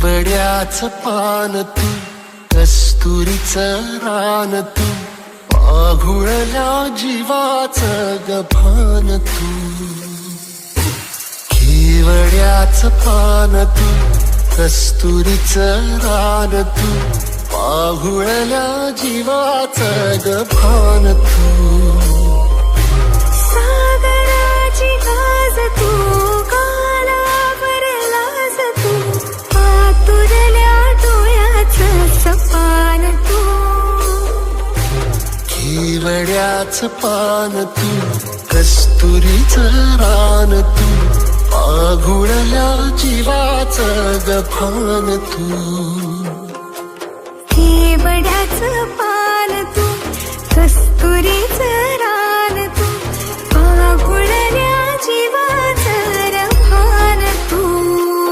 शिंबड्याच पान तू कस्तुरीच रान तू पाघुळल्या जीवाच गभान तू. खेवड्याच पान तू कस्तुरीच रान तू पाघुळल्या जीवाच गभान तू. केवड्याच पान तू कस्तुरीच रान तू पाघुळल्या जीवाच गफान तू. केवड्याचं पान